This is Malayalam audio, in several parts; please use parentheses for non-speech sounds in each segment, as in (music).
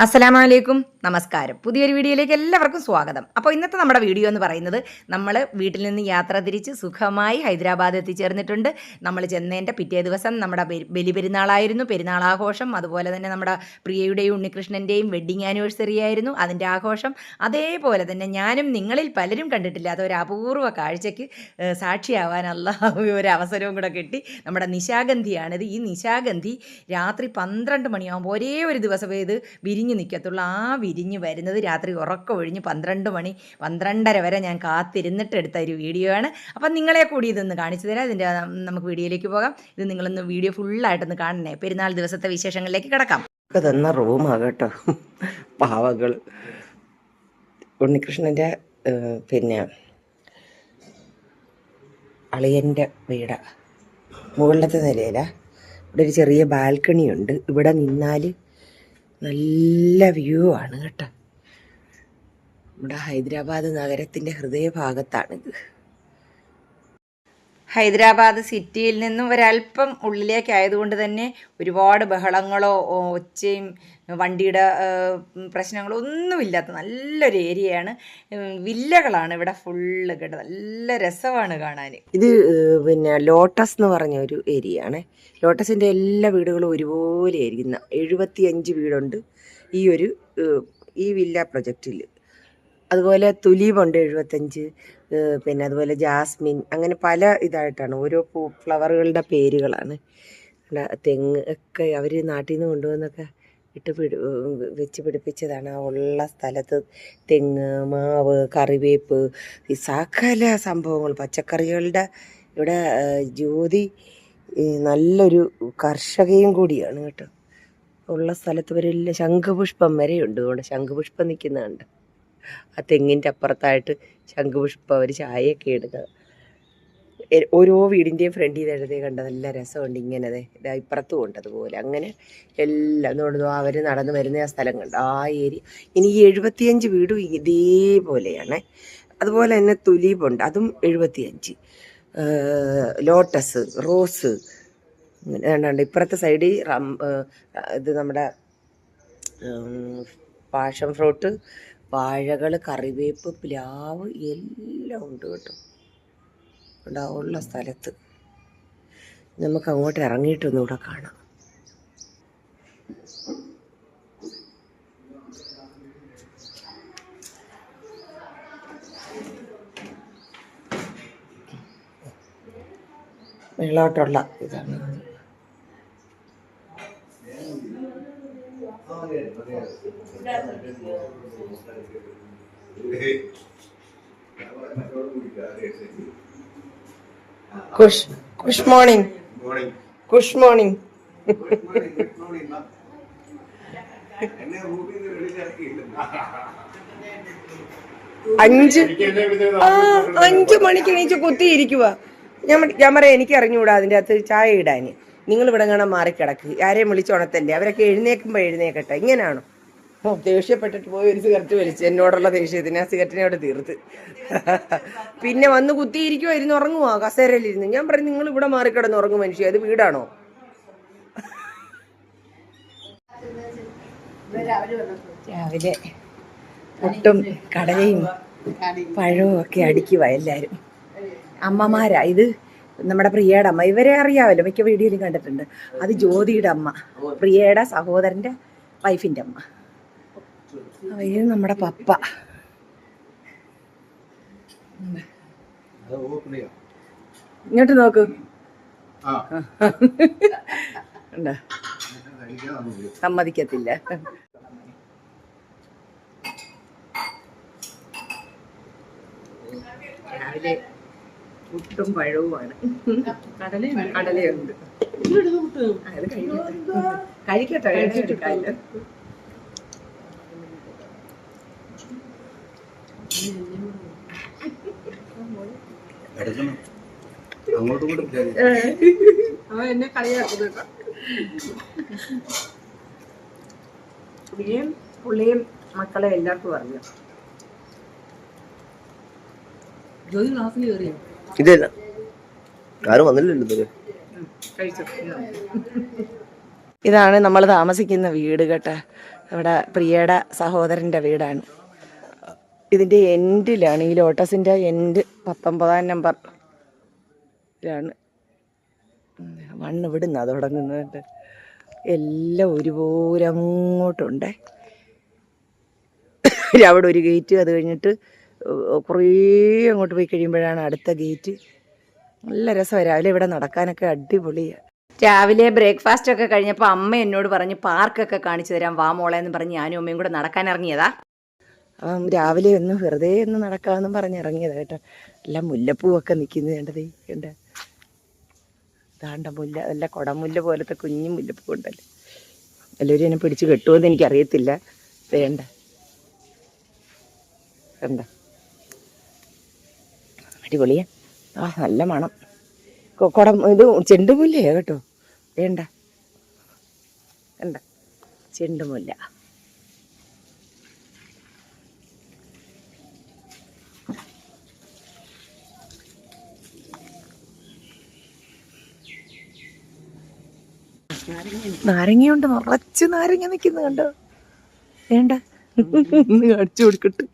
അസ്സലാമലൈക്കും നമസ്കാരം. പുതിയൊരു വീഡിയോയിലേക്ക് എല്ലാവർക്കും സ്വാഗതം. അപ്പോൾ ഇന്നത്തെ നമ്മുടെ വീഡിയോ എന്ന് പറയുന്നത് നമ്മൾ വീട്ടിൽ നിന്ന് യാത്ര തിരിച്ച് സുഖമായി ഹൈദരാബാദ് എത്തിച്ചേർന്നിട്ടുണ്ട്. നമ്മൾ ചെന്നതിന്റെ പിറ്റേ ദിവസം നമ്മുടെ ബലി- ബലിപെരുന്നാളായിരുന്നു. പെരുന്നാളാഘോഷം. അതുപോലെ തന്നെ നമ്മുടെ പ്രിയയുടെയും ഉണ്ണികൃഷ്ണന്റെയും വെഡ്ഡിങ് ആനിവേഴ്സറി ആയിരുന്നു. അതിന്റെ ആഘോഷം. അതേപോലെ തന്നെ ഞാനും നിങ്ങളിൽ പലരും കണ്ടിട്ടില്ലാത്ത ഒരു അപൂർവ കാഴ്ചയ്ക്ക് സാക്ഷിയാവാനുള്ള ഒരു അവസരവും കൂടെ കിട്ടി. നമ്മുടെ നിശാഗന്ധിയാണിത്. ഈ നിശാഗന്ധി രാത്രി പന്ത്രണ്ട് മണിയാകുമ്പോൾ ഒരേ ഒരു ദിവസമേ ഇത് വിരിഞ്ഞ് നിൽക്കത്തുള്ളൂ. ആ വിരിഞ്ഞ് വരുന്നത്. രാത്രി ഉറക്കം ഒഴിഞ്ഞ് പന്ത്രണ്ട് മണി പന്ത്രണ്ടര വരെ ഞാൻ കാത്തിരുന്നിട്ട് എടുത്ത ഒരു വീഡിയോ ആണ്. അപ്പം നിങ്ങളെ കൂടി ഇതൊന്ന് കാണിച്ചു തരാം. ഇതിന്റെ നമുക്ക് വീഡിയോയിലേക്ക് പോകാം. ഇത് നിങ്ങളൊന്ന് വീഡിയോ ഫുള്ളായിട്ടൊന്ന് കാണണേ. പെരുന്നാൾ ദിവസത്തെ വിശേഷങ്ങളിലേക്ക് കിടക്കാം. ഒക്കെ തന്ന റൂമാകട്ടോ പാവകൾ ഉണ്ണികൃഷ്ണന്റെ പിന്നെ അളിയന്റെ വീട. മുകളിലത്തെ നിലയിലാണ് ഇവിടെ ഒരു ചെറിയ ബാൽക്കണി ഉണ്ട് ഇവിടെ നിന്നാൽ നല്ല വ്യൂ ആണ് കേട്ടോ. നമ്മുടെ ഹൈദരാബാദ് നഗരത്തിന്റെ ഹൃദയഭാഗത്താണിത് ഹൈദരാബാദ് സിറ്റിയിൽ നിന്നും ഒരല്പം ഉള്ളിലേക്കായതുകൊണ്ട് തന്നെ ഒരുപാട് ബഹളങ്ങളോ ഒച്ചയും വണ്ടിയുടെ പ്രശ്നങ്ങളൊന്നുമില്ലാത്ത പ്രശ്നങ്ങളോ നല്ലൊരു ഏരിയയാണ്. വില്ലകളാണ് ഇവിടെ ഫുള്ള് കേട്ടോ. നല്ല രസമാണ് കാണാൻ ഇത് പിന്നെ ലോട്ടസ് എന്ന് പറഞ്ഞ ഒരു ഏരിയ ആണ് ലോട്ടസിന്റെ എല്ലാ വീടുകളും ഒരുപോലെ ആയിരിക്കുന്ന. എഴുപത്തി അഞ്ച് വീടുണ്ട് ഈ ഒരു ഈ വില്ല പ്രൊജക്റ്റിൽ അതുപോലെ തുലീപുണ്ട് എഴുപത്തഞ്ച് പിന്നെ അതുപോലെ ജാസ്മിൻ അങ്ങനെ പല ഇതായിട്ടാണ്. ഓരോ പൂ ഫ്ലവറുകളുടെ പേരുകളാണ്. തെങ്ങ് ഒക്കെ അവർ നാട്ടിൽ നിന്ന് കൊണ്ടുവന്നൊക്കെ ഇട്ട് പിടി വെച്ച് പിടിപ്പിച്ചതാണ്. ആ ഉള്ള സ്ഥലത്ത് തെങ്ങ് മാവ് കറിവേപ്പ് ഈ സകല സംഭവങ്ങൾ പച്ചക്കറികളുടെ ഇവിടെ ജ്യോതി നല്ലൊരു കർഷകയും കൂടിയാണ് കേട്ടോ. ഉള്ള സ്ഥലത്ത് വരെ എല്ലാം ശംഖുപുഷ്പം വരെയുണ്ട്. അതുകൊണ്ട് ശംഖുപുഷ്പം നിൽക്കുന്നുണ്ട്. ആ തെങ്ങിന്റെ അപ്പുറത്തായിട്ട് ശംഖുപുഷ്പം അവർ ചായയൊക്കെ ഇടുന്നത്. ഓരോ വീടിന്റെയും ഫ്രണ്ടിൽ നിന്ന് എഴുതി കണ്ട നല്ല രസമുണ്ട് ഇങ്ങനെ ഇതാ ഇപ്പുറത്തും ഉണ്ട് അതുപോലെ. അങ്ങനെ എല്ലാം അതുകൊണ്ട് അവർ നടന്നു വരുന്ന ആ സ്ഥലം ആ ഏരിയ. ഇനി ഈ എഴുപത്തിയഞ്ച് വീടും ഇതേപോലെയാണ്. അതുപോലെ തന്നെ തുലീപുണ്ട്. അതും എഴുപത്തിയഞ്ച്. Lotus rose. ഏതാണ്ട് ഇപ്പുറത്തെ സൈഡിൽ ഇത് നമ്മുടെ പാഷൻ ഫ്രൂട്ട് വാഴകൾ കറിവേപ്പ് പ്ലാവ് എല്ലാം ഉണ്ട് കേട്ടോ. ഉണ്ടാവുള്ള സ്ഥലത്ത്. നമുക്ക് അങ്ങോട്ട് ഇറങ്ങിയിട്ടൊന്നുകൂടെ കാണാം. മേളോട്ടുള്ള ഇതാണ്. Good good morning good morning അഞ്ച് ആ അഞ്ച് മണിക്ക് എണീച്ച് കുത്തിയിരിക്കുക ഞാൻ ഞാൻ പറയാം എനിക്ക് അറിഞ്ഞുകൂടാ അതിന്റെ അകത്ത് ചായ ഇടാന്. നിങ്ങൾ ഇവിടെ കാണാൻ മാറിക്കിടക്ക്. ആരെയും വിളിച്ചുണത്തല്ലേ അവരൊക്കെ എഴുന്നേക്കുമ്പോൾ എഴുന്നേക്കട്ടെ. ഇങ്ങനെയാണോ ദേഷ്യപ്പെട്ടിട്ട് പോയി ഒരു സിഗരറ്റ് വലിച്ചു. എന്നോടുള്ള ദേഷ്യത്തിന് ആ സിഗരറ്റിനെ അവിടെ തീർത്ത്. പിന്നെ വന്ന് കുത്തിയിരിക്കുമോ ഇരുന്ന് ഉറങ്ങുമോ കസേരയിലിരുന്ന്. ഞാൻ പറഞ്ഞു നിങ്ങൾ ഇവിടെ മാറിക്കിടന്ന് ഉറങ്ങും മനുഷ്യ അത് വീടാണോ? രാവിലെ പുട്ടും കടലയും പഴവും ഒക്കെ അടിക്കുക എല്ലാവരും അമ്മമാരാ ഇത് നമ്മുടെ പ്രിയയുടെ അമ്മ. ഇവരെ അറിയാമല്ലോ മിക്ക വീഡിയോയിലും കണ്ടിട്ടുണ്ട്. അത് ജ്യോതിയുടെ അമ്മ. പ്രിയയുടെ സഹോദരന്റെ വൈഫിന്റെ അമ്മ. ഇത് നമ്മുടെ പപ്പ. ഇങ്ങോട്ട് നോക്കൂ. ഉണ്ടോ? സമ്മതിക്കത്തില്ല. രാവിലെ പുട്ടും പഴവുമാണ്. കടലയുണ്ട്. കടലയുണ്ട്. കഴിക്കട്ടെ. കഴിച്ചിട്ടില്ല അങ്ങോട്ടും ഇങ്ങോട്ടും അവൻ എന്നെ കളിയാക്കുന്നു മക്കളെ എല്ലാവർക്കും അറിയാം ഇതല്ല ആരും വന്നില്ലല്ലോ ഇതാണ് നമ്മൾ താമസിക്കുന്ന വീട് കേട്ടോ. ഇവിടെ പ്രിയയുടെ സഹോദരന്റെ വീടാണ്. ഇതിന്റെ എൻഡിലാണ്. ഈ ലോട്ടസിന്റെ എൻഡ് പത്തൊമ്പതാം നമ്പറിലാണ് മണ്ണ് വിടുന്ന തുടങ്ങുന്നുണ്ട് എല്ലാം ഒരുപോലെ അങ്ങോട്ടുണ്ടേ. അവിടെ ഒരു ഗേറ്റ് അത് കഴിഞ്ഞിട്ട് കുറേ അങ്ങോട്ട് പോയി കഴിയുമ്പോഴാണ് അടുത്ത ഗേറ്റ്. നല്ല രസമാണ് രാവിലെ ഇവിടെ നടക്കാനൊക്കെ അടിപൊളിയാണ് രാവിലെ ബ്രേക്ക്ഫാസ്റ്റ് ഒക്കെ കഴിഞ്ഞപ്പോൾ അമ്മ എന്നോട് പറഞ്ഞ് പാർക്കൊക്കെ കാണിച്ചു തരാം വാ എന്ന് പറഞ്ഞ് ഞാനും അമ്മയും കൂടെ നടക്കാൻ ഇറങ്ങിയതാ. രാവിലെ ഒന്ന് വെറുതെ ഒന്ന് നടക്കാമെന്നും പറഞ്ഞ് ഇറങ്ങിയതാ കേട്ടോ. എല്ലാം മുല്ലപ്പൂവൊക്കെ നിൽക്കുന്നത് കണ്ടത് കണ്ട? ദാണ്ട മുല്ല നല്ല കുടമുല്ല പോലത്തെ കുഞ്ഞു മുല്ലപ്പൂ ഉണ്ടല്ലോ. എല്ലാവരും എന്നെ പിടിച്ച് കെട്ടുമെന്ന് എനിക്കറിയത്തില്ല. വേണ്ട. വേണ്ട. അടിപൊളിയാ. ആ നല്ല മണം. കുടം ഇത് ചെണ്ടുമുല്ലയാ കേട്ടോ. വേണ്ട. വേണ്ട. ചെണ്ടുമുല്ല. നാരങ്ങയുണ്ട്. നിറച്ച് നാരങ്ങ നിൽക്കുന്നു കണ്ടോ? വേണ്ട. ഒന്ന് കാണിച്ചു കൊടുക്കട്ട്.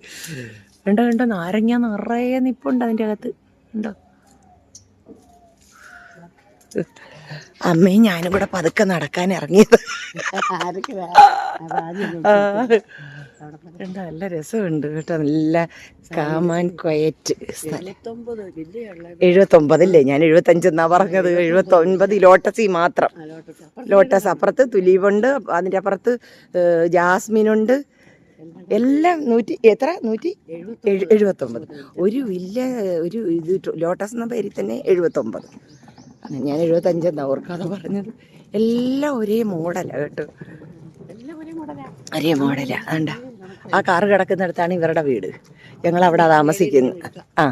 വേണ്ട വേണ്ട. നാരങ്ങ നിറയെ നിപ്പുണ്ട് അതിന്റെ അകത്ത്. ഉണ്ടോ അമ്മയും ഞാനും കൂടെ പതുക്കെ നടക്കാൻ ഇറങ്ങിയത്. (laughs) ആ. കണ്ടോ, നല്ല രസമുണ്ട് കേട്ടോ നല്ല കാമാൻ ക്വയറ്റ് സ്ഥലം. എഴുപത്തൊമ്പതല്ലേ? ഞാൻ എഴുപത്തഞ്ചെന്നാ പറഞ്ഞത്. എഴുപത്തൊൻപത് ലോട്ടസി മാത്രം. ലോട്ടസ്. അപ്പുറത്ത് തുലീപുണ്ട് അതിന്റെ അപ്പുറത്ത് ജാസ്മിനുണ്ട്. എല്ലാം നൂറ്റി എത്ര? നൂറ്റി എഴു- എഴുപത്തൊമ്പത്. ഒരു വില്ല ഒരു ഇത് ലോട്ടസ് എന്ന പേരിൽ തന്നെ എഴുപത്തൊമ്പത്. ഞാൻ എഴുപത്തഞ്ചെന്നാ ഓർക്കാതെ പറഞ്ഞത്. എല്ലാം ഒരേ മോഡലാ കേട്ടോ. ഒരേ മോഡലാ അതുണ്ട. ആ കാറ് കിടക്കുന്നിടത്താണ് ഇവരുടെ വീട്. ഞങ്ങൾ അവിടെ താമസിക്കുന്നു ആ.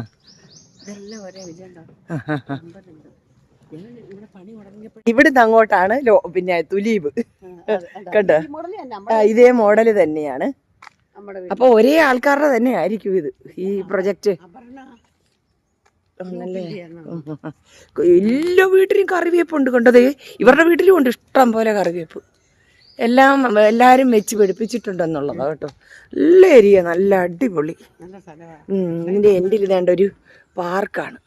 ഇവിടുന്ന് അങ്ങോട്ടാണ് ലോ പിന്നെ തുലീപ്. കണ്ടോ? ഇതേ മോഡൽ തന്നെയാണ്. അപ്പൊ ഒരേ ആൾക്കാരുടെ തന്നെ ആയിരിക്കും ഇത് ഈ പ്രൊജക്റ്റ്. ആണല്ലേ? ഉം. എല്ലാ വീട്ടിലും കറിവേപ്പുണ്ട് കണ്ടത് ഇവരുടെ വീട്ടിലും ഉണ്ട് ഇഷ്ടം പോലെ കറിവേപ്പ്. എല്ലാം എല്ലാരും വെച്ച് പിടിപ്പിച്ചിട്ടുണ്ടെന്നുള്ളതാ കേട്ടോ. നല്ല ഏരിയ നല്ല അടിപൊളി. ഇതിന്റെ എൻഡിൽ ഇതേണ്ട ഒരു പാർക്കാണ്.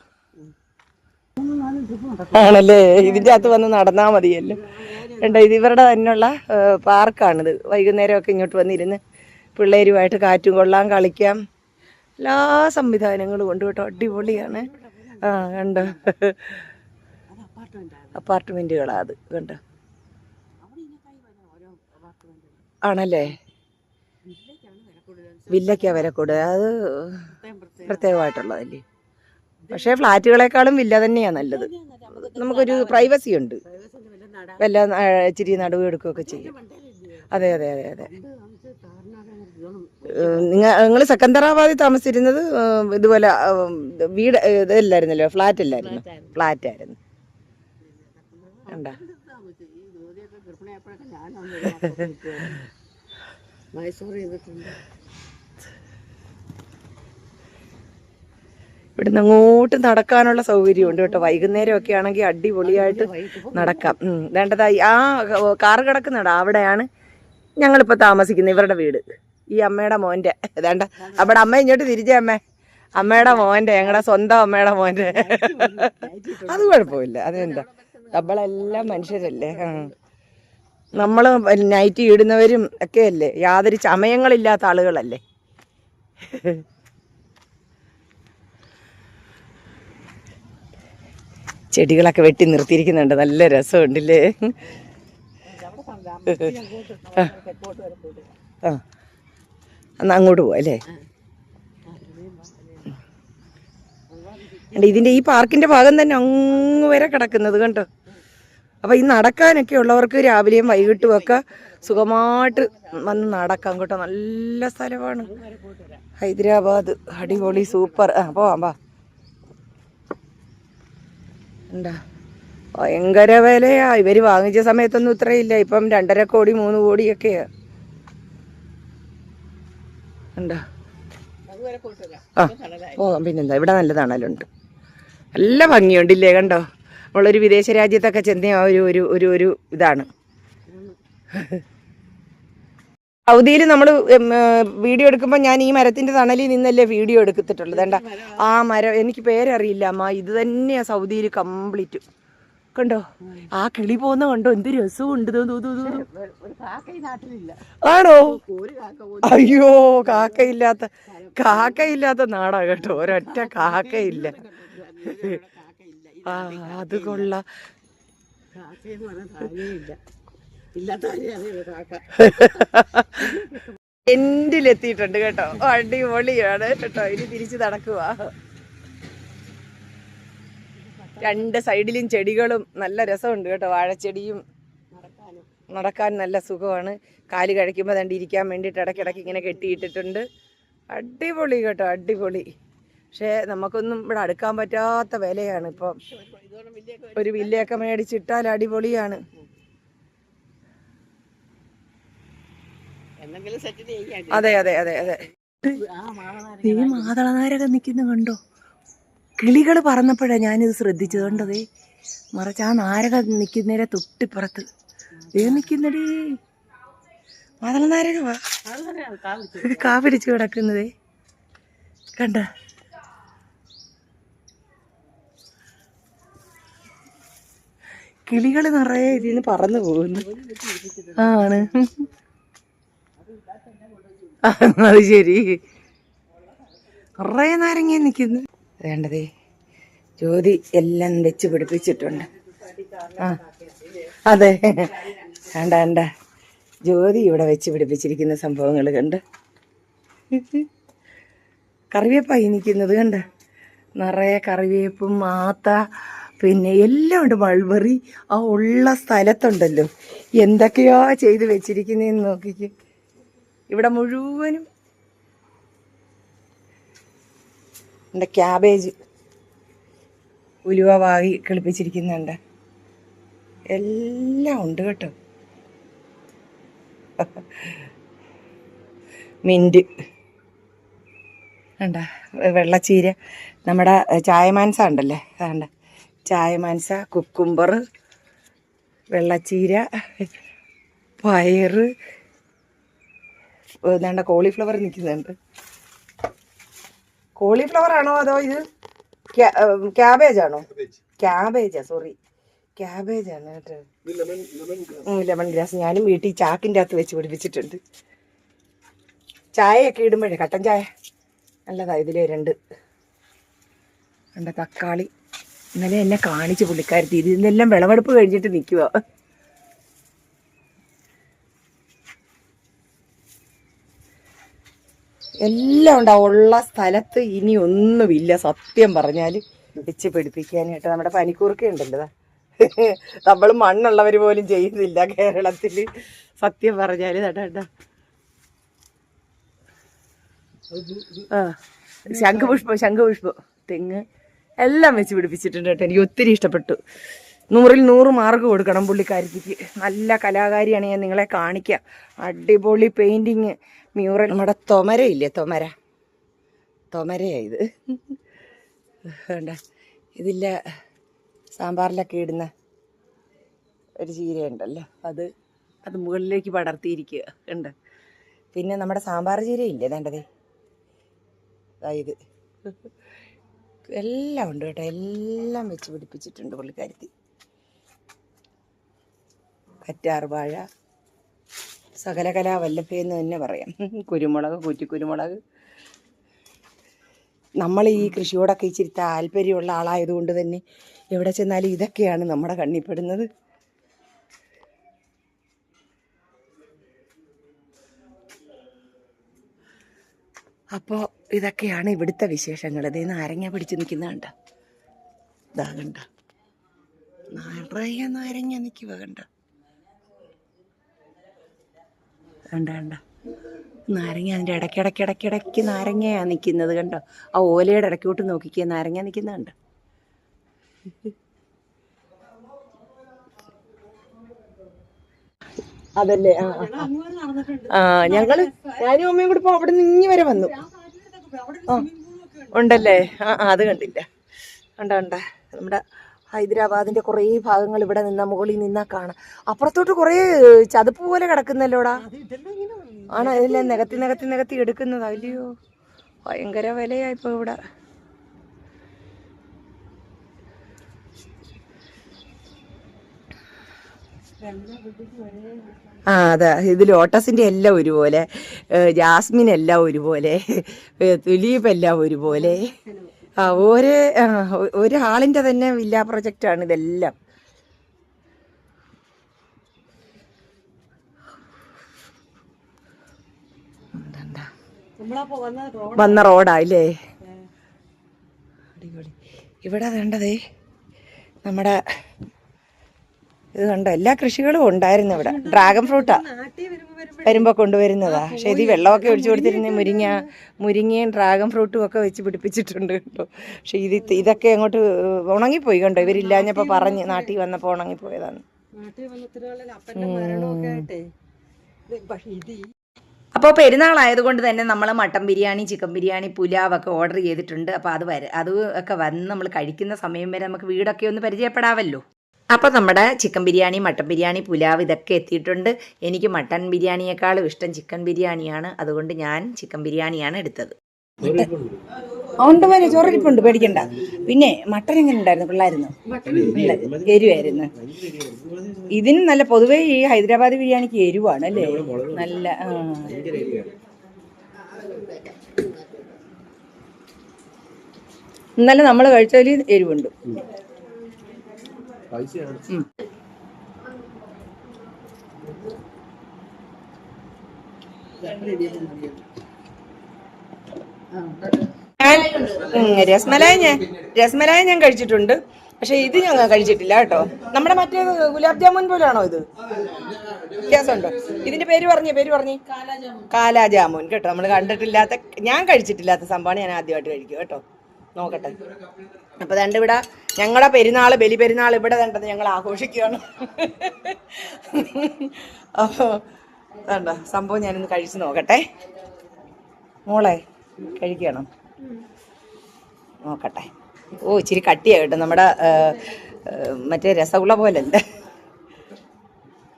ആണല്ലേ? ഇതിന്റെ അകത്ത് വന്ന് നടന്നാ മതിയല്ലോ. കണ്ടോ ഇത് ഇവരുടെ തന്നെയുള്ള പാർക്കാണിത്. വൈകുന്നേരമൊക്കെ ഇങ്ങോട്ട് വന്നിരുന്ന് പിള്ളേരുമായിട്ട് കാറ്റും കൊള്ളാം കളിക്കാം. എല്ലാ സംവിധാനങ്ങളും ഉണ്ട് കേട്ടോ. അടിപൊളിയാണ്. ആ കണ്ടോ? അപ്പാർട്ട്മെന്റുകളാ അത് കണ്ടോ? ആണല്ലേ? വില്ലയ്ക്കാ വില കൂടുതൽ. അത് പ്രത്യേകമായിട്ടുള്ളതല്ലേ? പക്ഷേ ഫ്ലാറ്റുകളെക്കാളും വില്ല തന്നെയാണ് നല്ലത്. നമുക്കൊരു പ്രൈവസി ഉണ്ട് വല്ല ഇച്ചിരി നടുവ് എടുക്കുകയൊക്കെ ചെയ്യും. അതെ അതെ അതെ അതെ. നിങ്ങൾ നിങ്ങൾ സെക്കന്തറാബാദിൽ താമസിച്ചിരുന്നത് ഇതുപോലെ വീട് ഇതല്ലായിരുന്നല്ലോ ഫ്ലാറ്റ് അല്ലായിരുന്നു ഫ്ലാറ്റ് ആയിരുന്നു കണ്ടാ? മൈസൂർ ചെയ്തിട്ടുണ്ട്. ഇവിടുന്ന് അങ്ങോട്ട് നടക്കാനുള്ള സൗകര്യമുണ്ട് കേട്ടോ. വൈകുന്നേരം ഒക്കെ ആണെങ്കിൽ അടിപൊളിയായിട്ട് നടക്കാം. വേണ്ടതായി. ആ കാർ കിടക്കുന്നുണ്ട്. അവിടെയാണ് ഞങ്ങളിപ്പോൾ താമസിക്കുന്നത്. ഇവരുടെ വീട്. ഈ അമ്മയുടെ മോന്റെ. വേണ്ട. അവിടെ അമ്മ ഇങ്ങോട്ട് തിരിച്ചേ അമ്മേ. അമ്മയുടെ മോന്റെ. ഞങ്ങളുടെ സ്വന്തം അമ്മയുടെ മോന്റെ. അത് കുഴപ്പമില്ല. അതെന്താ? നമ്മളെല്ലാം മനുഷ്യരല്ലേ? ആ നമ്മൾ നൈറ്റ് ഇടുന്നവരും ഒക്കെയല്ലേ? യാതൊരു ചമയങ്ങളില്ലാത്ത ആളുകളല്ലേ? ചെടികളൊക്കെ വെട്ടി നിർത്തിയിരിക്കുന്നുണ്ട്. നല്ല രസമുണ്ടല്ലേ? ആ. എന്നാ അങ്ങോട്ട് പോവാം അല്ലേ? ഉണ്ട്, ഇതിന്റെ ഈ പാർക്കിന്റെ ഭാഗം തന്നെ അങ്ങ് വരെ കിടക്കുന്നത് കണ്ടോ? അപ്പൊ ഈ നടക്കാനൊക്കെ ഉള്ളവർക്ക് രാവിലെയും വൈകിട്ടും ഒക്കെ സുഖമായിട്ട് വന്ന് നടക്കാം കേട്ടോ. നല്ല സ്ഥലമാണ്. ഹൈദരാബാദ്. അടിപൊളി സൂപ്പർ. ആ പോവാം വാ. എന്താ? ഭയങ്കര വിലയാ. ഇവർ വാങ്ങിച്ച സമയത്തൊന്നും ഇത്രയില്ല. ഇപ്പം രണ്ടര കോടി മൂന്ന് കോടിയൊക്കെയാ. എന്താ? ആ പോകാം പിന്നെന്താ? ഇവിടെ നല്ല തണലുണ്ട്. നല്ല ഭംഗിയുണ്ടില്ലേ കണ്ടോ? നമ്മളൊരു വിദേശ രാജ്യത്തൊക്കെ ചെന്ന ഒരു ഒരു ഒരു ഒരു ഇതാണ്. സൗദിയിൽ നമ്മൾ വീഡിയോ എടുക്കുമ്പോൾ ഞാൻ ഈ മരത്തിന്റെ തണലിൽ നിന്നല്ലേ വീഡിയോ എടുക്കത്തിട്ടുള്ളത് വേണ്ട ആ മരം എനിക്ക് പേരറിയില്ല അമ്മ. ഇത് തന്നെയാണ് സൗദിയിൽ കംപ്ലീറ്റ്. കണ്ടോ? ആ കിളി പോകുന്ന കണ്ടോ? എന്ത് രസമുണ്ട്. ആണോ? അയ്യോ കാക്കയില്ലാത്ത കാക്കയില്ലാത്ത നാടാ കേട്ടോ. ഒരൊറ്റ കാക്കയില്ല. ആ അത് കൊള്ളാം. എൻഡിലെത്തിയിട്ടുണ്ട് കേട്ടോ. അടിപൊളിയാണ് കേട്ടോ. ഇനി തിരിച്ച് നടക്കുക രണ്ട് സൈഡിലും ചെടികളും നല്ല രസമുണ്ട് കേട്ടോ. വാഴച്ചെടിയും നടക്കാൻ നല്ല സുഖമാണ്. കാൽ കഴിക്കുമ്പോൾ തണ്ടിരിക്കാൻ ഇരിക്കാൻ വേണ്ടിയിട്ട് ഇടയ്ക്കിടയ്ക്ക് ഇങ്ങനെ കെട്ടിയിട്ടിട്ടുണ്ട്. അടിപൊളി കേട്ടോ അടിപൊളി. പക്ഷേ നമുക്കൊന്നും ഇവിടെ അടുക്കാൻ പറ്റാത്ത വിലയാണ് ഇപ്പം. ഒരു വില്ലയൊക്കെ മേടിച്ചിട്ടാൽ അടിപൊളിയാണ്. എന്തെങ്കിലും സെറ്റ് ചെയ്യാൻ അതെ അതെ അതെ അതെ. ഈ മാതളനാരൊക്കെ നിൽക്കുന്ന കണ്ടോ? കിളികൾ പറന്നപ്പോഴാണ് ഞാനിത് ശ്രദ്ധിച്ചത് കണ്ടതേ മറിച്ച് ആ നാരക നിൽക്കുന്നതിന്റെ തൊട്ടിപ്പുറത്ത്. ഏ നിൽക്കുന്നടേ. മാളനാരങ്ങ കാവിച്ചു കാ പിടിച്ച് കിടക്കുന്നതേ. കണ്ട? കിളികൾ നിറയെ ഇതിന് പറന്നു പോകുന്നു. ആണ്. അത് ശരി. കുറേ നാരങ്ങ നിൽക്കുന്നു വേണ്ടതേ ജ്യോതി എല്ലാം വെച്ച് പിടിപ്പിച്ചിട്ടുണ്ട്. ആ അതെ. വേണ്ട വേണ്ട. ജ്യോതി ഇവിടെ വെച്ച് പിടിപ്പിച്ചിരിക്കുന്ന സംഭവങ്ങൾ കണ്ട്. കറിവേപ്പായി നിൽക്കുന്നത് കണ്ട. നിറയെ കറിവേപ്പും മാത്ത പിന്നെ എല്ലാം ഉണ്ട് മൾബറി ആ ഉള്ള സ്ഥലത്തുണ്ടല്ലോ. എന്തൊക്കെയാ ചെയ്ത് വെച്ചിരിക്കുന്നതെന്ന് നോക്കിക്ക്. ഇവിടെ മുഴുവനും ഉണ്ട് ക്യാബേജ്. ഉലുവ വാങ്ങി കിളിപ്പിച്ചിരിക്കുന്നുണ്ട്. എല്ലാം ഉണ്ട് കേട്ടോ. മിന്റ്. വേണ്ട വെള്ളച്ചീര. നമ്മുടെ ചായമാൻസ ഉണ്ടല്ലേ? അതാണ്ട ചായമാൻസ കുക്കുംബർ വെള്ളച്ചീര പയർ വേണ്ട കോളിഫ്ലവർ നിൽക്കുന്നുണ്ട്. കോളിഫ്ലവർ ആണോ അതോ ഇത് ക്യാബേജ് ആണോ? ക്യാബേജാ. സോറി. ക്യാബേജ് ആണ് കേട്ടോ ലെമൺ ഗ്രാസ്. ഞാനും വീട്ടിൽ ചാക്കിന്റെ അകത്ത് വെച്ച് പിടിപ്പിച്ചിട്ടുണ്ട്. ചായയൊക്കെ ഇടുമ്പോഴേ കട്ടൻ ചായ? നല്ലതാണ് ഇതിലെ രണ്ട്. രണ്ട് തക്കാളി. ഇന്നലെ എന്നെ കാണിച്ചു പുള്ളിക്കാരത്തി. ഇതിന്നെല്ലാം വിളവെടുപ്പ് കഴിഞ്ഞിട്ട് നിൽക്കുക എല്ലാം ഉണ്ടാവും ഉള്ള സ്ഥലത്ത് ഇനി ഒന്നുമില്ല സത്യം പറഞ്ഞാൽ വെച്ച് പിടിപ്പിക്കാനായിട്ട് നമ്മുടെ പനിക്കൂർക്ക ഉണ്ടല്ലോ. നമ്മൾ മണ്ണുള്ളവർ പോലും ചെയ്യുന്നില്ല കേരളത്തിൽ സത്യം പറഞ്ഞാൽ തട്ടാ ശംഖുപുഷ്പം ശംഖുപുഷ്പം. തെങ്ങ്. എല്ലാം വെച്ച് പിടിപ്പിച്ചിട്ടുണ്ട് കേട്ടോ. എനിക്ക് ഒത്തിരി ഇഷ്ടപ്പെട്ടു. നൂറിൽ നൂറ് മാർക്ക് കൊടുക്കണം പുള്ളിക്കാരിക്ക്. നല്ല കലാകാരിയാണ് ഞാൻ നിങ്ങളെ കാണിക്കാം. അടിപൊളി പെയിന്റിങ് മ്യൂറൽ നമ്മുടെ തൊമരയില്ലേ തൊമര. തൊമരയായത് വേണ്ട. ഇതില്ല സാമ്പാറിലൊക്കെ ഇടുന്ന ഒരു ചീരയുണ്ടല്ലോ. അത് അത് മുകളിലേക്ക് പടർത്തിയിരിക്കുക. ഉണ്ട് പിന്നെ നമ്മുടെ സാമ്പാർ ചീരയില്ലേ? വേണ്ടതേ ഇത്. എല്ലാം ഉണ്ട് കേട്ടോ. എല്ലാം വെച്ച് പിടിപ്പിച്ചിട്ടുണ്ട് കറ്റാർ വാഴ. സകലകലാ വല്ലഭ എന്ന് തന്നെ പറയാം. കുരുമുളക് കൂറ്റിക്കുരുമുളക്. നമ്മൾ ഈ കൃഷിയോടൊക്കെ ഇച്ചിരി താല്പര്യമുള്ള ആളായതുകൊണ്ട് തന്നെ എവിടെ ചെന്നാലും ഇതൊക്കെയാണ് നമ്മുടെ കണ്ണിപ്പെടുന്നത് അപ്പോൾ ഇതൊക്കെയാണ് ഇവിടുത്തെ വിശേഷങ്ങൾ. ഇതേ നാരങ്ങ പിടിച്ച് നിൽക്കുന്ന കണ്ട. ഇതാ കണ്ട. നിറയെ നാരങ്ങ നിൽക്കുക കണ്ട. കണ്ട കണ്ട. നാരങ്ങ അതിന്റെ ഇടയ്ക്കിടയ്ക്ക് ഇടയ്ക്കിടയ്ക്ക് നാരങ്ങയാണ് നിൽക്കുന്നത് കണ്ടോ? ആ ഓലയുടെ ഇടയ്ക്കോട്ട് നോക്കിക്കുക നാരങ്ങ നിൽക്കുന്ന കണ്ടോ. അതല്ലേ? ആ ഞങ്ങൾ ഞാനും അമ്മയും കൂടെ ഇപ്പൊ അവിടെ നിന്ന് വരെ വന്നു. ഉണ്ടല്ലേ? ആ അത് കണ്ടില്ല. കണ്ട ഉണ്ട് നമ്മുടെ ഹൈദരാബാദിന്റെ കുറേ ഭാഗങ്ങൾ ഇവിടെ നിന്ന മുകളിൽ നിന്നാ കാണാം. അപ്പുറത്തോട്ട് കുറേ ചതുപ്പ് പോലെ കിടക്കുന്നല്ലോടാ? ആണോ? ഇതെല്ലാം നികത്തി നികത്തി നികത്തി എടുക്കുന്നതാ. അല്ലയോ ഭയങ്കര വിലയാ ഇപ്പൊ ഇവിടെ. ആ അതെ. ഇത് ലോട്ടസിന്റെ എല്ലാം ഒരുപോലെ ജാസ്മിൻ എല്ലാം ഒരുപോലെ തുലീപ് എല്ലാം ഒരുപോലെ. ആ ഒരേ ഒരാളിന്റെ തന്നെ വില്ല പ്രൊജക്റ്റാണ് ഇതെല്ലാം. വന്ന റോഡ് അടിപൊളി. ഇവിടെ വേണ്ടതേ നമ്മുടെ ഇത് കണ്ടോ? എല്ലാ കൃഷികളും ഉണ്ടായിരുന്നു ഇവിടെ. ഡ്രാഗൺ ഫ്രൂട്ടാ വരുമ്പോ കൊണ്ടുവരുന്നതാ. പക്ഷെ ഇത് വെള്ളമൊക്കെ ഒഴിച്ചു കൊടുത്തിരുന്ന മുരിങ്ങ മുരിങ്ങയും ഡ്രാഗൺ ഫ്രൂട്ടും ഒക്കെ വെച്ച് പിടിപ്പിച്ചിട്ടുണ്ട് കേട്ടോ. പക്ഷെ ഇത് ഇതൊക്കെ അങ്ങോട്ട് ഉണങ്ങിപ്പോയി കണ്ടോ? ഇവരില്ലാഞ്ഞപ്പോ പറഞ്ഞ് നാട്ടിൽ വന്നപ്പോ ഉണങ്ങിപ്പോയതാണ്. അപ്പോൾ പെരുന്നാളായതുകൊണ്ട് തന്നെ നമ്മൾ മട്ടൻ ബിരിയാണി ചിക്കൻ ബിരിയാണി പുലാവ് ഒക്കെ ഓർഡർ ചെയ്തിട്ടുണ്ട്. അപ്പോൾ അത് വര അത് ഒക്കെ വന്ന് നമ്മൾ കഴിക്കുന്ന സമയം വരെ നമുക്ക് വീടൊക്കെ ഒന്ന് പരിചയപ്പെടാമല്ലോ അപ്പോൾ നമ്മുടെ ചിക്കൻ ബിരിയാണി മട്ടൻ ബിരിയാണി പുലാവ് ഇതൊക്കെ എത്തിയിട്ടുണ്ട്. എനിക്ക് മട്ടൻ ബിരിയാണിയേക്കാളും ഇഷ്ടം ചിക്കൻ ബിരിയാണിയാണ്. അതുകൊണ്ട് ഞാൻ ചിക്കൻ ബിരിയാണിയാണ് എടുത്തത്. ഉണ്ട് പോലെ ചോറിരിപ്പുണ്ട് പേടിക്കണ്ട. പിന്നെ മട്ടൻ എങ്ങനെ ഉണ്ടായിരുന്നു പിള്ളായിരുന്നു എരിവായിരുന്നു. ഇതിനും നല്ല പൊതുവേ ഈ ഹൈദരാബാദ് ബിരിയാണിക്ക് എരിവാണ് അല്ലേ? നല്ല. ഇന്നലെ നമ്മൾ കഴിച്ചതിൽ എരിവുണ്ട്. ഉം. രസ്മലായ ഞാൻ രസ്മലായി ഞാൻ കഴിച്ചിട്ടുണ്ട്. പക്ഷെ ഇത് ഞങ്ങൾ കഴിച്ചിട്ടില്ല കേട്ടോ. നമ്മുടെ മറ്റേ ഗുലാബ് ജാമുൻ പോലാണോ ഇത്? വ്യത്യാസമുണ്ടോ? ഇതിന്റെ പേര് പറഞ്ഞേ പേര് പറഞ്ഞേ. കാലാ ജാമുൻ കേട്ടോ. നമ്മൾ കണ്ടിട്ടില്ലാത്ത ഞാൻ കഴിച്ചിട്ടില്ലാത്ത സംഭവമാണ് ഞാൻ ആദ്യമായിട്ട് കഴിക്കും കേട്ടോ. നോക്കട്ടെ. അപ്പൊ രണ്ട് ഇവിടെ ഞങ്ങളുടെ പെരുന്നാൾ ബലി പെരുന്നാൾ ഇവിടെ കണ്ടത് ഞങ്ങൾ ആഘോഷിക്കുകയാണ്. അപ്പോ വേണ്ട സംഭവം ഞാനൊന്ന് കഴിച്ചു നോക്കട്ടെ. മോളെ കഴിക്കണം? നോക്കട്ടെ. ഓ ഇച്ചിരി കട്ടിയാ കേട്ടോ നമ്മുടെ മറ്റേ രസഗുള പോലല്ല?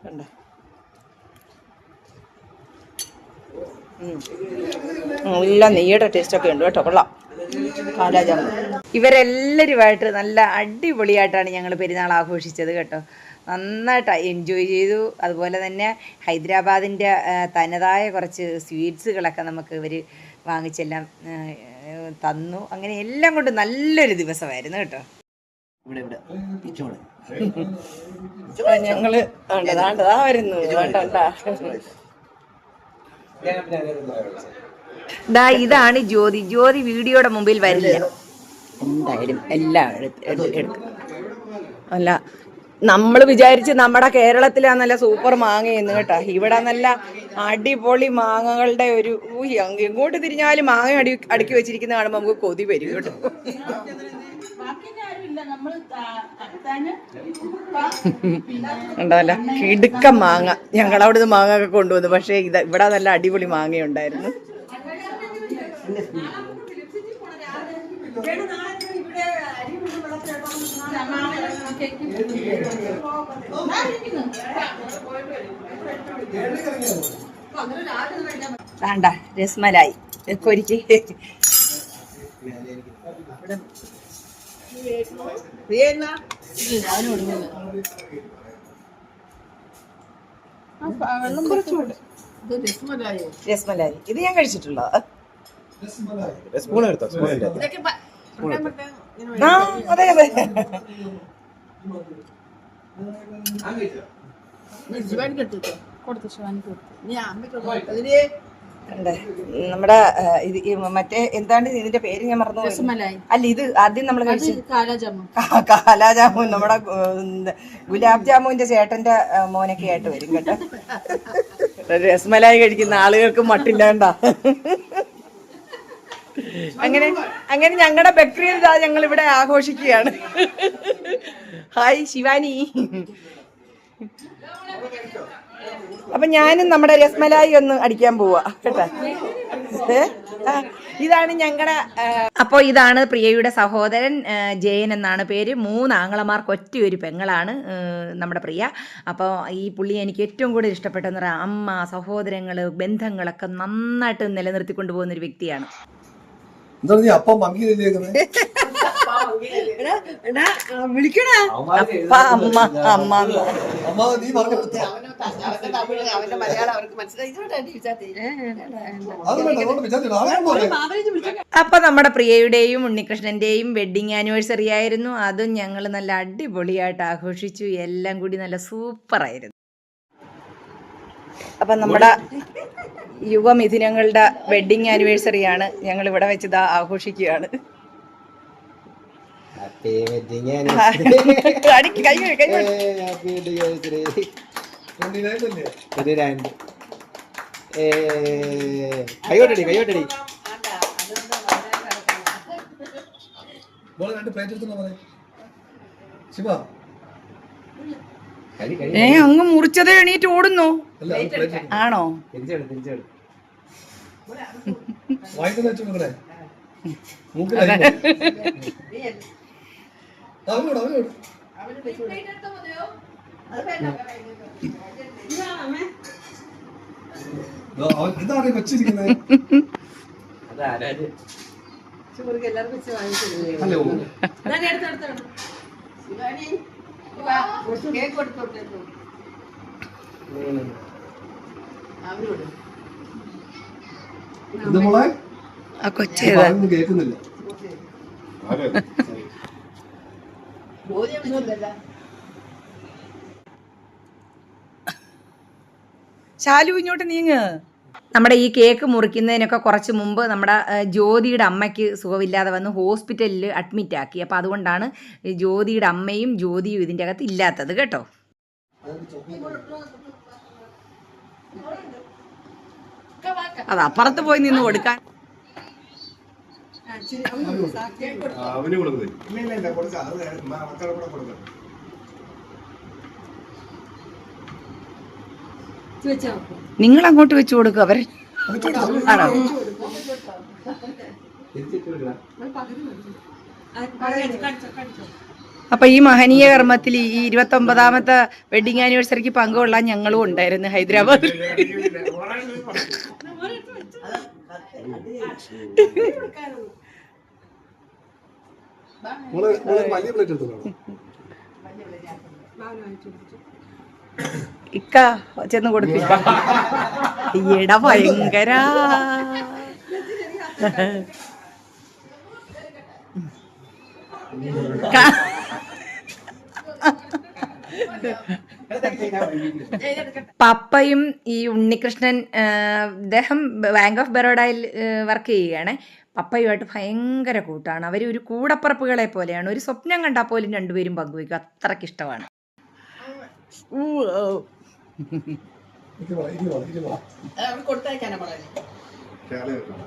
കണ്ടോ. നല്ല നെയ്യുടെ ടേസ്റ്റ് ഒക്കെ ഉണ്ട് കേട്ടോ കൊള്ളാം. കാലാജാമു ഇവരെല്ലാവരുമായിട്ട് നല്ല അടിപൊളിയായിട്ടാണ് ഞങ്ങൾ പെരുന്നാൾ ആഘോഷിച്ചത് കേട്ടോ. നന്നായിട്ട് എൻജോയ് ചെയ്തു. അതുപോലെ തന്നെ ഹൈദരാബാദിന്റെ തനതായ കുറച്ച് സ്വീറ്റ്സുകളൊക്കെ നമുക്ക് ഇവർ വാങ്ങിച്ചെല്ലാം തന്നു. അങ്ങനെ എല്ലാം കൊണ്ട് നല്ലൊരു ദിവസമായിരുന്നു കേട്ടോ. ഞങ്ങൾ വരുന്നു ദാ ഇതാണ് ജ്യോതി. ജ്യോതി വീഡിയോയുടെ മുമ്പിൽ വരില്ല. എന്തായാലും എല്ലാം എടുക്കും. അല്ല നമ്മൾ വിചാരിച്ച് നമ്മുടെ കേരളത്തിലാ നല്ല സൂപ്പർ മാങ്ങയെന്ന് കേട്ടാ. ഇവിടെ നല്ല അടിപൊളി മാങ്ങകളുടെ ഒരു എങ്ങോട്ട് തിരിഞ്ഞാലും മാങ്ങ അടി അടുക്കി വെച്ചിരിക്കുന്ന കാണുമ്പോൾ നമുക്ക് കൊതി വരും കേട്ടോ. ഉണ്ടല്ല കിടുക്ക മാങ്ങ. ഞങ്ങൾ അവിടുന്ന് മാങ്ങ ഒക്കെ കൊണ്ടുവന്നു. പക്ഷേ ഇത് ഇവിടെ നല്ല അടിപൊളി മാങ്ങയുണ്ടായിരുന്നു. വേണ്ട രസ്മലായി. കൊരിക്ക് രസ്മലായി. ഇത് ഞാൻ കഴിച്ചിട്ടുള്ളതാ. സ്പൂൺ എടുത്തോ സ്പൂൺ എടുത്തോ ആ അതെ അതെ. നമ്മുടെ മറ്റേ എന്താണ് ഇതിന്റെ പേര് ഞാൻ മറന്നു. അല്ല ഇത് ആദ്യം നമ്മൾ കഴിച്ചു കാ- കാലാജാമുൻ നമ്മുടെ ഗുലാബ് ജാമുവിന്റെ ചേട്ടന്റെ മോനൊക്കെ ആയിട്ട് വരും കേട്ടോ രസമലായി കഴിക്കുന്ന ആളുകൾക്ക് മട്ടില്ലാണ്ട അങ്ങനെ അങ്ങനെ ഞങ്ങളുടെ ബക്രീൽ ഞങ്ങൾ ഇവിടെ ആഘോഷിക്കുകയാണ്. ഹായ് ശിവാനി. അപ്പൊ ഞാനും നമ്മുടെ രസ്മലായി ഒന്ന് അടിക്കാൻ പോവാ കേട്ടാ? ഇതാണ് ഞങ്ങളുടെ അപ്പോൾ ഇതാണ് പ്രിയയുടെ സഹോദരൻ ജയൻ എന്നാണ് പേര്. മൂന്ന് ആങ്ങളമാർക്ക് ഒറ്റ ഒരു പെങ്ങളാണ് നമ്മുടെ പ്രിയ. അപ്പോൾ ഈ പുള്ളി എനിക്ക് ഏറ്റവും കൂടുതൽ ഇഷ്ടപ്പെട്ടെന്ന് പറയാം അമ്മ സഹോദരങ്ങൾ ബന്ധങ്ങളൊക്കെ നന്നായിട്ട് നിലനിർത്തിക്കൊണ്ടു പോകുന്ന ഒരു വ്യക്തിയാണ്. എന്താണ് നീ അപ്പം മമ്മി വിളിക്കണ അപ്പ അമ്മ അമ്മ. അമ്മ നീ പറഞ്ഞു നമ്മുടെ പ്രിയയുടെയും ഉണ്ണികൃഷ്ണന്റെയും വെഡിങ് ആനിവേഴ്സറി ആയിരുന്നു. അതും ഞങ്ങൾ നല്ല അടിപൊളിയായിട്ട് ആഘോഷിച്ചു. എല്ലാം കൂടി നല്ല സൂപ്പറായിരുന്നു അപ്പം നമ്മുടെ യുവമിഥുനങ്ങളുടെ ആനിവേഴ്സറി ആണ് ഞങ്ങൾ ഇവിടെ വെച്ച് ഇതാ ആഘോഷിക്കുകയാണ്. വെഡിങ് വെഡിങ് കൈയോട്ടടി കൈയോട്ടടി ഏ അങ്ങ് മുറിച്ചതേ എണീറ്റ് ഓടുന്നു? ആണോ? വെച്ചിരിക്കുന്നത് ഹലോ കേക്ക് കൊടുത്തോട്ടെ ആ കൊച്ചു കേൾക്കുന്നില്ല. ശാലു ഇങ്ങോട്ട് നീങ്ങ്. നമ്മുടെ ഈ കേക്ക് മുറിക്കുന്നതിനൊക്കെ കുറച്ച് മുമ്പ് നമ്മുടെ ജ്യോതിയുടെ അമ്മയ്ക്ക് സുഖമില്ലാതെ വന്ന് ഹോസ്പിറ്റലിൽ അഡ്മിറ്റ് ആക്കി. അപ്പോൾ അതുകൊണ്ടാണ് ജ്യോതിയുടെ അമ്മയും ജ്യോതിയും ഇതിന്റെ അകത്ത് ഇല്ലാത്തത് കേട്ടോ. അത് അപ്പുറത്ത് പോയി നിന്ന് കൊടുക്കാൻ. അവന് ഇല്ല ഇല്ല ഇല്ല കൊടുക്കാം. അത് മക്കളെ കൂടെ കൊടുക്കാം. വെച്ചോ നിങ്ങൾ അങ്ങോട്ട് വെച്ചു കൊടുക്കുക അവർ ആണോ? അപ്പൊ ഈ മഹനീയ കർമ്മത്തിൽ ഈ ഇരുപത്തി ഒമ്പതാമത്തെ വെഡിങ് ആനിവേഴ്സറിക്ക് പങ്കുകൊള്ളാൻ ഞങ്ങളും ഉണ്ടായിരുന്നു ഹൈദരാബാദിൽ. എടുത്തോ ഇക്ക ചെന്ന് കൊടുക്കട ഈട ഭയങ്കര ക- പപ്പയും ഈ ഉണ്ണികൃഷ്ണൻ അദ്ദേഹം ബാങ്ക് ഓഫ് ബറോഡയിൽ വർക്ക് ചെയ്യുകയാണ്. പപ്പയുമായിട്ട് ഭയങ്കര കൂട്ടാണ്. അവർ ഒരു കൂടപ്പറപ്പുകളെ പോലെയാണ്. ഒരു സ്വപ്നം കണ്ടാൽ പോലും രണ്ടുപേരും പങ്കുവയ്ക്കും അത്രയ്ക്ക് ഇഷ്ടമാണ്. കൊടുത്തേക്കാനാ പറയുന്നത് അല്ല, കേക്ക് സുഖമൊന്നുമില്ലല്ലോ.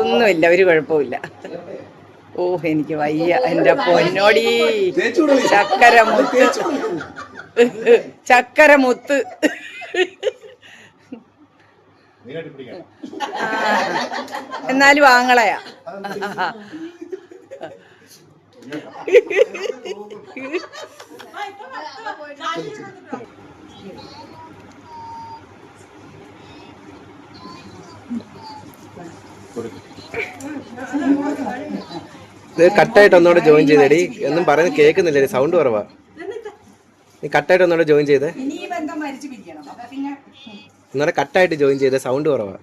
ഒന്നുമില്ല ഒരു കുഴപ്പമില്ല ഓ എനിക്ക് വയ്യ എന്റെ പൊന്നോടി. ചക്കര മുത്ത് ചക്കര മുത്ത്. എന്നാലും ആങ്ങളയാ. ഇത് കട്ടായിട്ട് ഒന്നുകൂടെ ജോയിൻ ചെയ്തേടി. ഒന്നും പറയുന്നത് കേൾക്കുന്നില്ലേ സൗണ്ട് കുറവാ. നീ കട്ടായിട്ട് ഒന്നുകൂടെ ജോയിൻ ചെയ്തേ. ഒന്നുകൂടെ കട്ടായിട്ട് ജോയിൻ ചെയ്തേ സൗണ്ട് കുറവാ?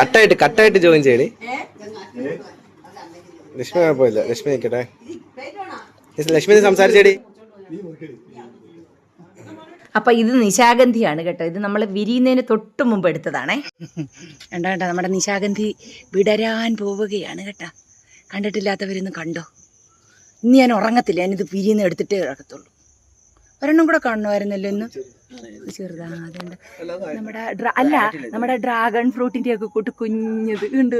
കട്ടായിട്ട് കട്ടായിട്ട് ജോയിൻ ചെയ്യണി ലക്ഷ്മി കുഴപ്പമില്ല. ലക്ഷ്മി നിൽക്കട്ടെ. ലക്ഷ്മി സംസാരിച്ചേടി. അപ്പൊ ഇത് നിശാഗന്ധിയാണ് കേട്ടോ. ഇത് നമ്മൾ വിരിയുന്നതിന് തൊട്ട് മുമ്പ് എടുത്തതാണേ. കണ്ടോ കേട്ടോ നമ്മുടെ നിശാഗന്ധി വിടരാൻ പോവുകയാണ് കേട്ടോ. കണ്ടിട്ടില്ലാത്തവരൊന്ന് കണ്ടോ? ഇന്ന് ഞാൻ ഉറങ്ങത്തില്ല ഞാനിത് വിരിയുന്ന എടുത്തിട്ടേ കിടക്കത്തുള്ളൂ. ഒരെണ്ണം കൂടെ കാണുമായിരുന്നല്ലോ ഇന്ന്? ചെറുതാ അതുണ്ട് നമ്മുടെ അല്ല നമ്മുടെ ഡ്രാഗൺ ഫ്രൂട്ടിന്റെ ഒക്കെ കൂട്ട് കുഞ്ഞത് ഉണ്ട്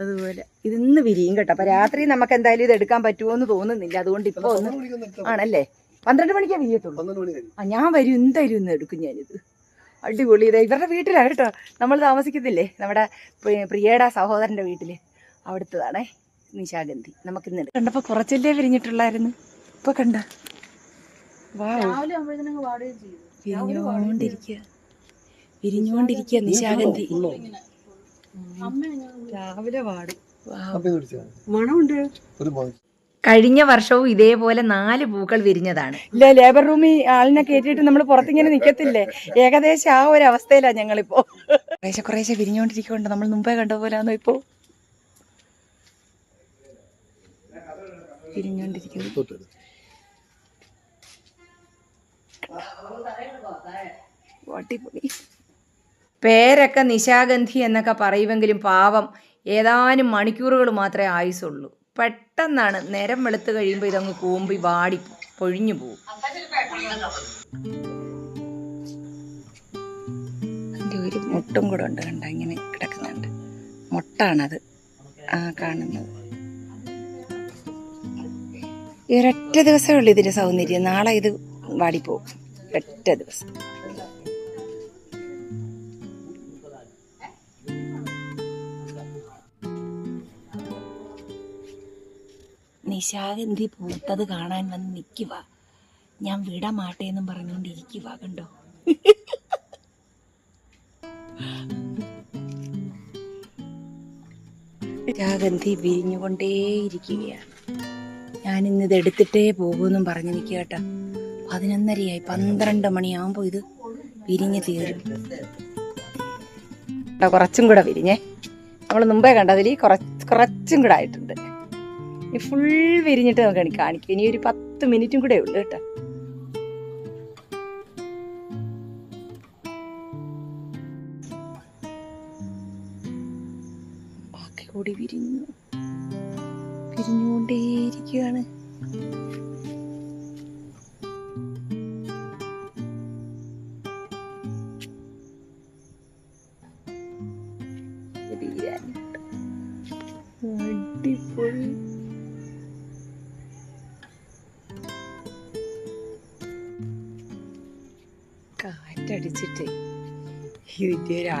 അതുപോലെ. ഇതിന്ന് വിരിയും കേട്ടോ. അപ്പൊ രാത്രി നമുക്ക് എന്തായാലും ഇത് എടുക്കാൻ പറ്റുമോ എന്ന് തോന്നുന്നില്ല. അതുകൊണ്ട് ഇപ്പൊ ഒന്ന് ആണല്ലേ? പന്ത്രണ്ട് മണിക്കേ വിരിയത്തുള്ളൂ. മണി കഴിഞ്ഞു. ആ ഞാൻ വരും. എന്തായാലും ഇന്ന് എടുക്കും ഞാനിത്. അടിപൊളി. ഇതാ ഇവരുടെ വീട്ടിലാണ് കേട്ടോ. നമ്മൾ താമസിക്കത്തില്ലേ നമ്മുടെ പ്രി- പ്രിയയുടെ സഹോദരന്റെ വീട്ടിൽ അവിടുത്തതാണേ നിശാഗന്ധി. നമുക്ക് ഇന്ന് കണ്ടപ്പോൾ കുറച്ചല്ലേ വിരിഞ്ഞിട്ടുള്ളായിരുന്നു? ഇപ്പൊ കണ്ട. വിരിഞ്ഞോണ്ടിരിക്കുക വിരിഞ്ഞോണ്ടിരിക്കുക നിശാഗന്ധി. രാവിലെ പാടും. മണമുണ്ട്. ഒരു കഴിഞ്ഞ വർഷവും ഇതേപോലെ നാല് പൂക്കൾ വിരിഞ്ഞതാണ്. ഇല്ല ലേബർ റൂമിൽ ആളിനെ കയറ്റിയിട്ട് നമ്മൾ പുറത്തിങ്ങനെ നിൽക്കത്തില്ലേ ഏകദേശം ആ ഒരു അവസ്ഥയിലാണ് ഞങ്ങളിപ്പോ. കുറേശ്ശെ കുറേശ്ശെ വിരിഞ്ഞോണ്ടിരിക്കുന്നുണ്ട്. നമ്മൾ മുമ്പേ കണ്ട പോലാന്നോ ഇപ്പോ? വിരിഞ്ഞോണ്ടിരിക്കുന്നു. അടിപൊളി പേരൊക്കെ നിശാഗന്ധി എന്നൊക്കെ പറയുമെങ്കിലും പാവം ഏതാനും മണിക്കൂറുകൾ മാത്രമേ ആയുസുള്ളൂ പെട്ടെന്നാണ് നേരം വെളുത്ത് കഴിയുമ്പോൾ ഇതങ്ങ് കൂമ്പി വാടി പൊഴിഞ്ഞു അതിന്റെ ഒരു മുട്ടും കൂടെ ഉണ്ട് കണ്ട? ഇങ്ങനെ കിടക്കുന്നുണ്ട്. മുട്ടാണത്. ആ കാണുന്നത്. ഒരൊറ്റ ദിവസമേ ഉള്ളൂ ഇതിന്റെ സൗന്ദര്യം. നാളെ ഇത് വാടിപ്പോവും. ഒറ്റ ദിവസം. നിശാഗന്ധി പൂത്തത് കാണാൻ വന്ന് നിൽക്കുക ഞാൻ വിടമാട്ടെ എന്നും പറഞ്ഞുകൊണ്ടിരിക്കുക കണ്ടോ? നിശാഗന്ധി വിരിഞ്ഞുകൊണ്ടേയിരിക്കുകയാണ് ഞാനിന്നിത് എടുത്തിട്ടേ പോകുമെന്നും പറഞ്ഞു നിൽക്കുക കേട്ടോ. പതിനൊന്നരയായി പന്ത്രണ്ട് മണിയാകുമ്പോൾ ഇത് വിരിഞ്ഞ് തീരും. കുറച്ചും കൂടെ വിരിഞ്ഞേ. നമ്മൾ മുമ്പേ കണ്ടതിൽ കുറച്ച് കുറച്ചും കൂടെ ആയിട്ടുണ്ട്. ഈ ഫുൾ വിരിഞ്ഞിട്ട് നമുക്ക് കാണിക്കും. ഇനി ഒരു പത്ത് മിനിറ്റും കൂടെ ഉള്ളു കേട്ടോ. ബാക്കി കൂടി വിരിഞ്ഞു. വിരിഞ്ഞുകൊണ്ടേയിരിക്കുകയാണ്.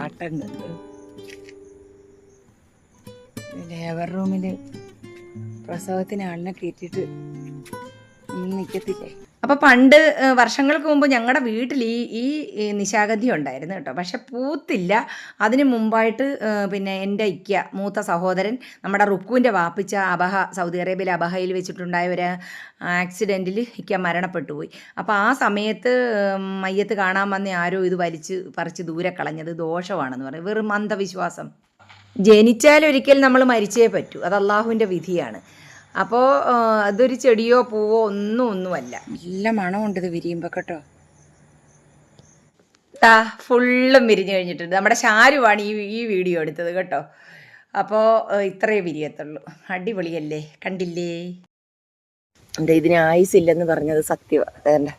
ഒരു ലേബർ റൂമിൽ പ്രസവത്തിന് ആളിനെ കയറ്റിയിട്ട് നിൽക്കത്തില്ലേ അപ്പൊ പണ്ട് വർഷങ്ങൾക്ക് മുമ്പ് ഞങ്ങളുടെ വീട്ടിൽ ഈ ഈ നിശാഗന്ധി ഉണ്ടായിരുന്നു കേട്ടോ. പക്ഷെ പൂത്തില്ല. അതിന് മുമ്പായിട്ട് പിന്നെ എന്റെ ഇക്ക മൂത്ത സഹോദരൻ നമ്മുടെ റുക്കുവിന്റെ വാപ്പിച്ച അബഹ സൗദി അറേബ്യയിലെ അബഹയിൽ വെച്ചിട്ടുണ്ടായ ഒരു ആക്സിഡന്റിൽ ഇക്ക മരണപ്പെട്ടു പോയി. അപ്പോൾ ആ സമയത്ത് മയ്യത്ത് കാണാൻ വന്ന ആരോ ഇത് വലിച്ച് പറിച്ച് ദൂരെ കളഞ്ഞത് ദോഷമാണെന്ന് പറയും. വെറും അന്ധവിശ്വാസം. ജനിച്ചാൽ ഒരിക്കൽ നമ്മൾ മരിച്ചേ പറ്റൂ. അത് അള്ളാഹുവിന്റെ വിധിയാണ്. അപ്പോൾ അതൊരു ചെടിയോ പൂവോ ഒന്നും ഒന്നുമല്ല. നല്ല മണമുണ്ട് ഇത് വിരിയുമ്പോൾ കേട്ടോ. താ ഫുള്ളും വിരിഞ്ഞു കഴിഞ്ഞിട്ടുണ്ട്. നമ്മുടെ ഷാരുവാണ് ഈ ഈ വീഡിയോ എടുത്തത് കേട്ടോ. അപ്പോൾ ഇത്രയേ വിരിയത്തുള്ളൂ. അടിപൊളിയല്ലേ? കണ്ടില്ലേ? എന്താ ഇതിന് ആയുസില്ലെന്ന് പറഞ്ഞത് സത്യമാണ് അതല്ല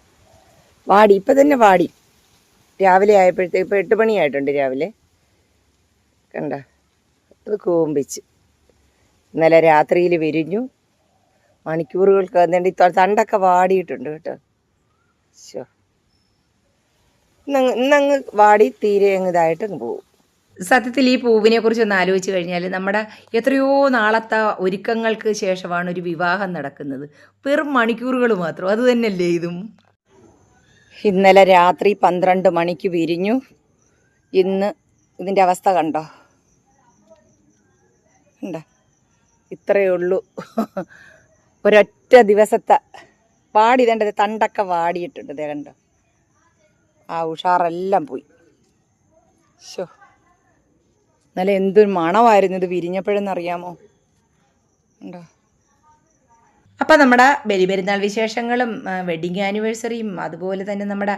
വാടി ഇപ്പൊ തന്നെ വാടി. രാവിലെ ആയപ്പോഴത്തേക്ക് ഇപ്പൊ എട്ട് മണിയായിട്ടുണ്ട് രാവിലെ. കണ്ട? അത് കൂമ്പിച്ച്. ഇന്നലെ രാത്രിയിൽ വിരിഞ്ഞു. മണിക്കൂറുകൾക്ക് ഈ തണ്ടൊക്കെ വാടിയിട്ടുണ്ട് കേട്ടോ. ശോ ഇന്നങ്ങ് ഇന്നങ്ങ് വാടി തീരെ അങ്ങ് ഇതായിട്ട് അങ്ങ് പോകും സത്യത്തിൽ ഈ പൂവിനെ കുറിച്ച് ഒന്ന് ആലോചിച്ച് കഴിഞ്ഞാൽ നമ്മുടെ എത്രയോ നാളത്തെ ഒരുക്കങ്ങൾക്ക് ശേഷമാണ് ഒരു വിവാഹം നടക്കുന്നത്. വെറും മണിക്കൂറുകൾ മാത്രം. അത് തന്നെയല്ലേ ഇതും? ഇന്നലെ രാത്രി പന്ത്രണ്ട് മണിക്ക് വിരിഞ്ഞു. ഇന്ന് ഇതിന്റെ അവസ്ഥ കണ്ടോ? കണ്ടോ? ഇത്രയേ ഉള്ളൂ. ഒരൊറ്റ ദിവസത്തെ വാടി ഇതേണ്ടത് തണ്ടൊക്കെ വാടിയിട്ടുണ്ട് ഇതേ കണ്ടോ? ആ ഉഷാറെല്ലാം പോയി. ശോ എന്നാലും എന്തൊരു മണമായിരുന്നു ഇത് വിരിഞ്ഞപ്പോഴെന്നറിയാമോ? ഉണ്ടോ അപ്പം നമ്മുടെ ബലിപെരുന്നാൾ വിശേഷങ്ങളും വെഡിങ് ആനിവേഴ്സറിയും അതുപോലെ തന്നെ നമ്മുടെ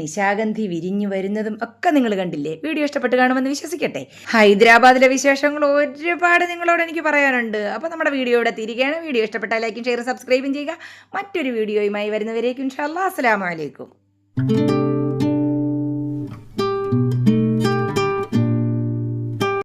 നിശാഗന്ധി വിരിഞ്ഞു വരുന്നതും ഒക്കെ നിങ്ങൾ കണ്ടില്ലേ? വീഡിയോ ഇഷ്ടപ്പെട്ട് കാണുമെന്ന് വിശ്വസിക്കട്ടെ. ഹൈദരാബാദിലെ വിശേഷങ്ങൾ ഒരുപാട് നിങ്ങളോട് എനിക്ക് പറയാനുണ്ട്. അപ്പോൾ നമ്മുടെ വീഡിയോ ഇവിടെ തിരികെയാണ്. വീഡിയോ ഇഷ്ടപ്പെട്ടാൽ ലൈക്കും ഷെയറും സബ്സ്ക്രൈബും ചെയ്യുക. മറ്റൊരു വീഡിയോയുമായി വരുന്നവരേക്കും ഇൻഷാല്ലാ അസ്സാം അലൈക്കും.